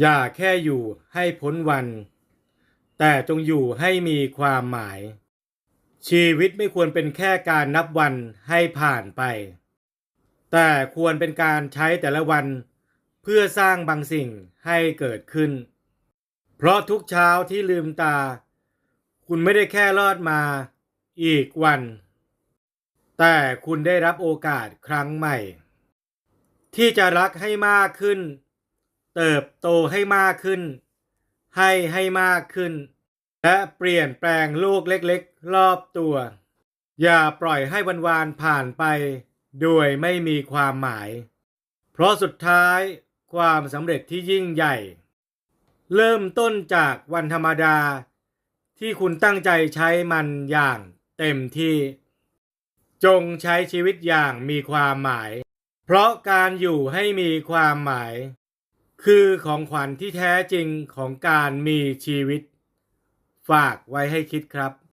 อย่าแค่อยู่ให้พ้นวัน แต่จงอยู่ให้มีความหมาย ชีวิตไม่ควรเป็นแค่การนับวันให้ผ่านไป แต่ควรเป็นการใช้แต่ละวัน เพื่อสร้างบางสิ่งให้เกิดขึ้น เพราะทุกเช้าที่ลืมตา คุณไม่ได้แค่รอดมาอีกวัน แต่คุณได้รับโอกาสครั้งใหม่ ที่จะรักให้มากขึ้น เติบโตให้มากขึ้น ให้ให้มากขึ้น และเปลี่ยนแปลงโลกเล็กๆ รอบตัว อย่าปล่อยให้วันวานผ่านไป โดยไม่มีความหมาย เพราะสุดท้ายความสำเร็จที่ยิ่งใหญ่ เริ่มต้นจากวันธรรมดา ที่คุณตั้งใจใช้มันอย่างเต็มที่ จงใช้ชีวิตอย่างมีความหมาย เพราะการอยู่ให้มีความหมาย คือของขวัญที่แท้จริงของการมีชีวิต ฝากไว้ให้คิดครับ